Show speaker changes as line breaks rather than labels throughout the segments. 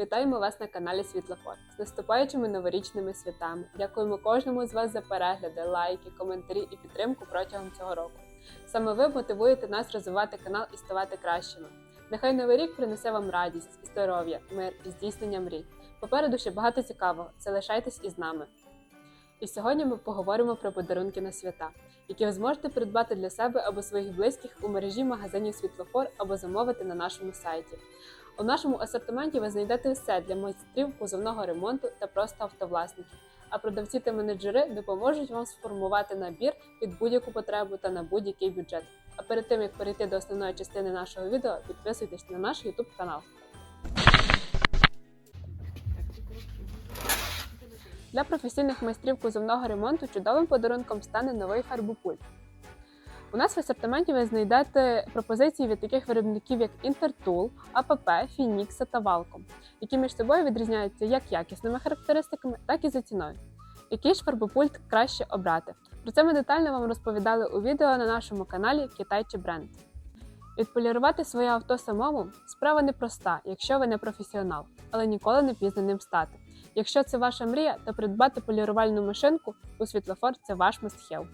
Вітаємо вас на каналі Світлофор з наступаючими новорічними святами. Дякуємо кожному з вас за перегляди, лайки, коментарі і підтримку протягом цього року. Саме ви мотивуєте нас розвивати канал і ставати кращими. Нехай новий рік принесе вам радість, здоров'я, мир і здійснення мрій. Попереду ще багато цікавого. Залишайтесь із нами. І сьогодні ми поговоримо про подарунки на свята, які ви зможете придбати для себе або своїх близьких у мережі магазинів Світлофор або замовити на нашому сайті. У нашому асортименті ви знайдете все для майстрів кузовного ремонту та просто автовласників. А продавці та менеджери допоможуть вам сформувати набір під будь-яку потребу та на будь-який бюджет. А перед тим як перейти до основної частини нашого відео, підписуйтесь на наш YouTube канал. Для професійних майстрів кузовного ремонту чудовим подарунком стане новий фарбопульт. У нас в асортименті ви знайдете пропозиції від таких виробників, як Intertool, АПП, Фінікса та Валком, які між собою відрізняються як якісними характеристиками, так і за ціною. Який ж фарбопульт краще обрати? Про це ми детально вам розповідали у відео на нашому каналі Китай чи бренд. Відполірувати своє авто самому справа непроста, якщо ви не професіонал, але ніколи не пізно ним стати. Якщо це ваша мрія, то придбати полірувальну машинку у світлофор це ваш мастхев.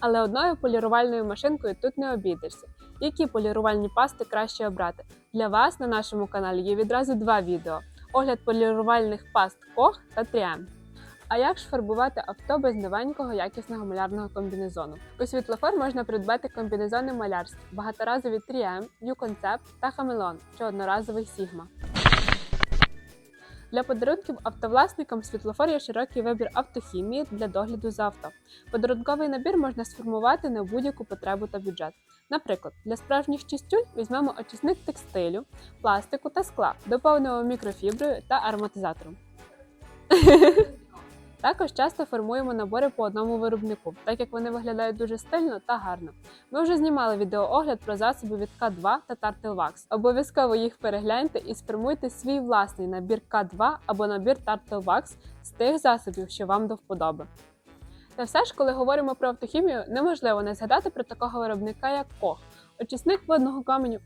Але одною полірувальною машинкою тут не обійдешся. Які полірувальні пасти краще обрати? Для вас на нашому каналі є відразу два відео: огляд полірувальних паст Кох та 3M. А як ж фарбувати авто без новенького якісного малярного комбінезону? У світлофор можна придбати комбінезони малярські, багаторазові 3M, New Concept та Хамелон чи одноразовий Sigma. Для подарунків автовласникам світлофор є широкий вибір автохімії для догляду за авто. Подарунковий набір можна сформувати на будь-яку потребу та бюджет. Наприклад, для справжніх чистюль візьмемо очисник текстилю, пластику та скла, доповнимо мікрофіброю та ароматизатором. Також часто формуємо набори по одному виробнику, так як вони виглядають дуже стильно та гарно. Ми вже знімали відеоогляд про засоби від К2 та Wax. Обов'язково їх перегляньте і сформуйте свій власний набір К2 або набір Turtle Wax з тих засобів, що вам до вподоби. Та все ж, коли говоримо про автохімію, неможливо не згадати про такого виробника, як Кох, очисник водного каменю.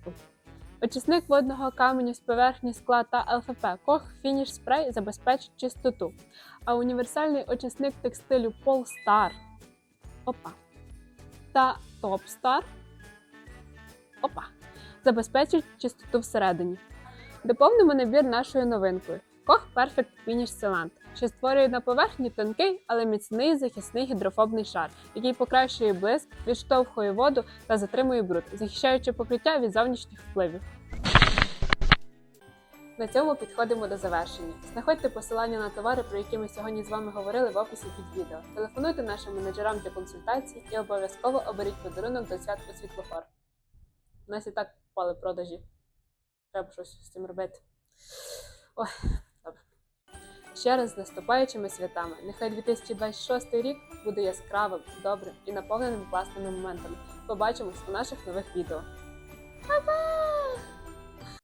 Очисник водного каменю з поверхні скла та ЛФП Кох Фініш Спрей забезпечить чистоту. А універсальний очисник текстилю Polestar Опа. та ТопСтар Опа. забезпечить чистоту всередині. Доповнимо набір нашою новинкою Koch Perfect Finish Sealant, що створює на поверхні тонкий, але міцний захисний гідрофобний шар, який покращує блиск, відштовхує воду та затримує бруд, захищаючи покриття від зовнішніх впливів. На цьому підходимо до завершення. Знаходьте посилання на товари, про які ми сьогодні з вами говорили в описі під відео. Телефонуйте нашим менеджерам для консультацій і обов'язково оберіть подарунок до свят у світлофор. У нас і так впали продажі. Треба щось з цим робити. Ой. Ще раз з наступаючими святами. Нехай 2026 рік буде яскравим, добрим і наповненим класними моментами. Побачимось у наших нових відео. Па-па!